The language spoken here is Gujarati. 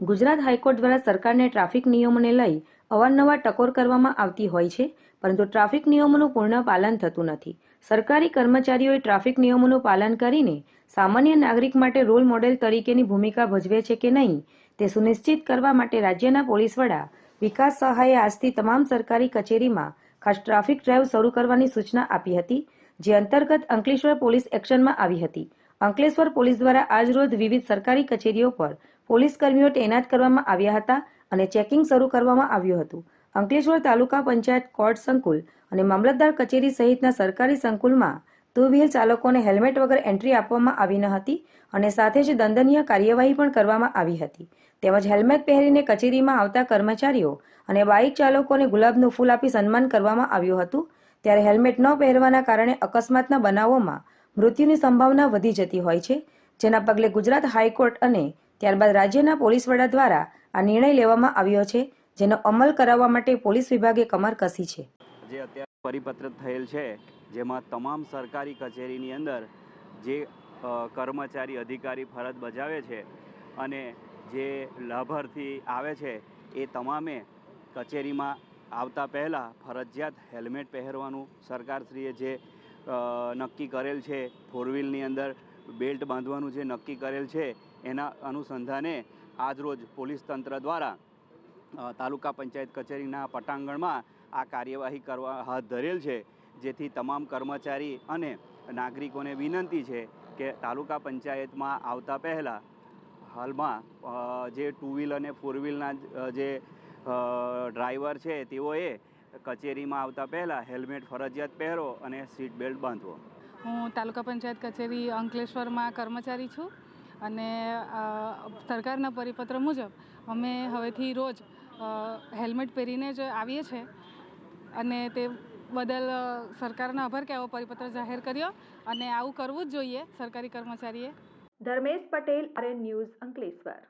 ગુજરાત હાઈકોર્ટ દ્વારા સરકારને ટ્રાફિક નિયમોને લઈ અવારનવાર ટકોર કરવામાં આવતી હોય છે, પરંતુ ટ્રાફિક નિયમોનું પૂર્ણ પાલન થતું નથી. સરકારી કર્મચારીઓએ ટ્રાફિક નિયમોનું પાલન કરીને સામાન્ય નાગરિક માટે રોલ મોડેલ તરીકેની ભૂમિકા ભજવે છે કે નહીં, તે સુનિશ્ચિત કરવા માટે રાજ્યના પોલીસ વડા વિકાસ સહાયે આજથી તમામ સરકારી કચેરીમાં ખાસ ટ્રાફિક ડ્રાઈવ શરૂ કરવાની સૂચના આપી હતી, જે અંતર્ગત અંકલેશ્વર પોલીસ એક્શનમાં આવી હતી. અંકલેશ્વર પોલીસ દ્વારા આજરોજ વિવિધ સરકારી કચેરીઓ પર પોલીસ કર્મીઓ તૈનાત કરવામાં આવ્યા હતા અને ચેકિંગ શરૂ કરવામાં આવ્યું હતું. અંકલેશ્વર તાલુકા પંચાયત કોર્ટ સંકુલ અને મામલતદાર કચેરી સહિતના સરકારી સંકુલમાં ટુ વ્હીલ ચાલકોને હેલ્મેટ વગર એન્ટ્રી આપવામાં આવી ન હતી અને સાથે જ દંડનીય કાર્યવાહી પણ કરવામાં આવી હતી. તેમજ હેલ્મેટ પહેરીને કચેરીમાં આવતા કર્મચારીઓ અને બાઇક ચાલકોને ગુલાબનું ફૂલ આપી સન્માન કરવામાં આવ્યું હતું. ત્યારે હેલ્મેટ ન પહેરવાના કારણે અકસ્માતના બનાવોમાં મૃત્યુની સંભાવના વધી જતી હોય છે, જેના પગલે ગુજરાત હાઈકોર્ટ અને ત્યારબાદ રાજ્યના પોલીસ વડા દ્વારા આ નિર્ણય લેવામાં આવ્યો છે, જેનો અમલ કરાવવા માટે પોલીસ વિભાગે કમર કસી છે. જે અત્યારે પરિપત્ર થયેલ છે, જેમાં તમામ સરકારી કચેરીની અંદર જે કર્મચારી અધિકારી ફરજ બજાવે છે અને જે લાભાર્થી આવે છે, એ તમામે કચેરીમાં આવતા પહેલાં ફરજિયાત હેલ્મેટ પહેરવાનું સરકારશ્રીએ જે નક્કી કરેલ છે ફોર વ્હીલની અંદર બેલ્ટ બાંધવાનું જે નક્કી કરેલ છે, એના અનુસંધાને આજરોજ પોલીસ તંત્ર દ્વારા તાલુકા પંચાયત કચેરીના પટાંગણમાં આ કાર્યવાહી કરવા હાથ ધરેલ છે. જેથી તમામ કર્મચારી અને નાગરિકોને વિનંતી છે કે તાલુકા પંચાયતમાં આવતા પહેલાં હાલમાં જે ટુ વ્હીલ અને ફોર વ્હીલના જે ડ્રાઈવર છે તેઓએ કચેરીમાં આવતા પહેલાં હેલ્મેટ ફરજિયાત પહેરો અને સીટ બેલ્ટ બાંધવો. હું તાલુકા પંચાયત કચેરી અંકલેશ્વરમાં કર્મચારી છું અને સરકારના પરિપત્ર મુજબ અમે હવેથી રોજ હેલ્મેટ પહેરીને જ આવીએ છીએ અને તે બદલ સરકારનો આભાર કે આવો પરિપત્ર જાહેર કર્યો અને આવું કરવું જ જોઈએ સરકારી કર્મચારીએ. Dharmesh Patel, RN news Ankleshwar.